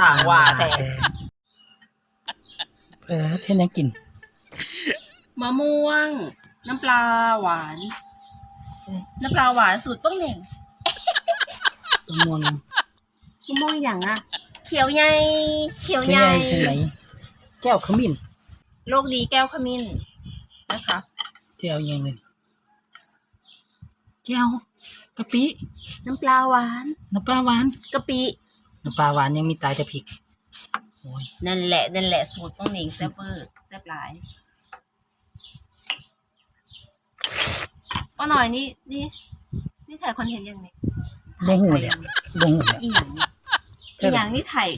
มางว่าแต่เออเฮ็ดหยังกินมะม่วง น้ำปลาหวาน น้ำปลาหวานสูตรต้มเหน่งมะม่วงมะม่วงอย่างอะเขียวใหญ่เขียวใหญ่ใช่ไหมแก้วขมิ้นโลกดีแก้วขมิ้นนะคะแก้วยังเลยแก้วกะปิ น้ำปลาหวาน น้ำปลาหวานกะปิ น้ำปลาหวานยังมีตายแต่พริกโอ้ยนั่นแหละ นั่นแหละสูตรต้มเหน่งแซ่บเวอร์แซ่บหลายป้าหน่อยนี่นี่นี่ถ่ายคอนเทนต์ยังไงบ่หูเลยบ่หูเลยอีหยังนี่อีหยังนี่ถ่าย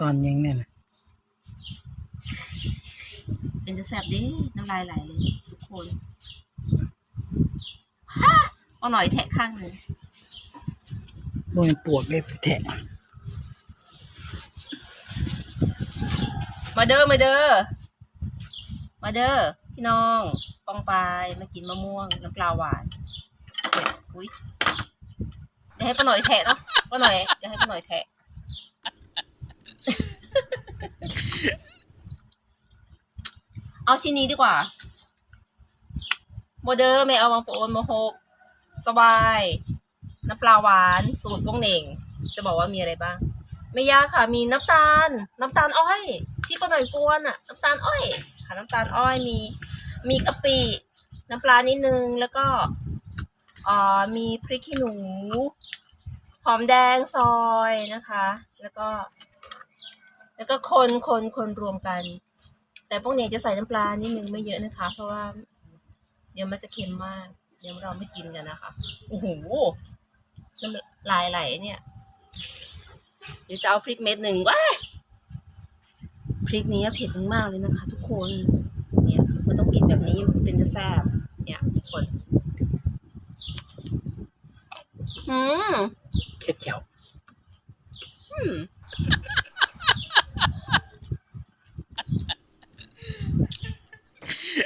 ตอนยังเนี่ยนะเป็นจะแซ่บดิน้ำลายไหลเลยทุกคนป้าหน่อยแทะข้างหนึ่ง บ่เป็นปวกเลยแทะมาเด้อมาเด้อมาเด้อพี่น้องปองปายมากินมะม่วงน้ำปลาหวานเผ็ดอุ้ยเดี๋ยวให้ป้าหน่อยแทะเนาะป้าหน่อยเดี๋ยวให้ป้าหน่อยแทะเอาชิ้นนี้ดีกว่าโมเดอร์ไม่เอามาโปนมาโฮกสบาย น้ำปลาหวานสูตรพวกเหน่ง จะบอกว่ามีอะไรบ้าง ไม่ยากค่ะ มีน้ำตาล น้ำตาลอ้อย ที่ป้าหน่อยกวนอะ น้ำตาลอ้อย ค่ะ น้ำตาลอ้อยมี มีกะปิ น้ำปลานิดนึง แล้วก็อ่ามีพริกขี้หนู หอมแดงซอยนะคะ แล้วก็ แล้วก็คนคนคนรวมกัน แต่พวกนี้จะใส่น้ำปลานิดนึงไม่เยอะนะคะ เพราะว่าเดี๋ยวมันจะเค็มมาก เดี๋ยวเราไม่กินกันนะคะ โอ้โห ลายไหลเนี่ยเดี๋ยวจะเอาพริกเม็ดหนึ่งว้ายพริกนี้เผ็ดมากๆเลยนะคะ ทุกคน เนี่ยมันต้องกินแบบนี้มันเป็นจะแซ่บเนี่ยทุกคนอืมเค็ดแขวอืม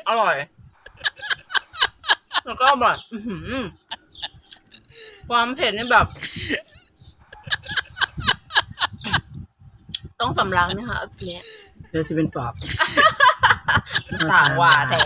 อร่อย แล้วก็แบบอื้อหือ ความเผ็ดนี่แบบ ต้องสำลักนะคะอัพเนี้ยเดี๋ยวสิเป็นปอบ สาวว่าแต่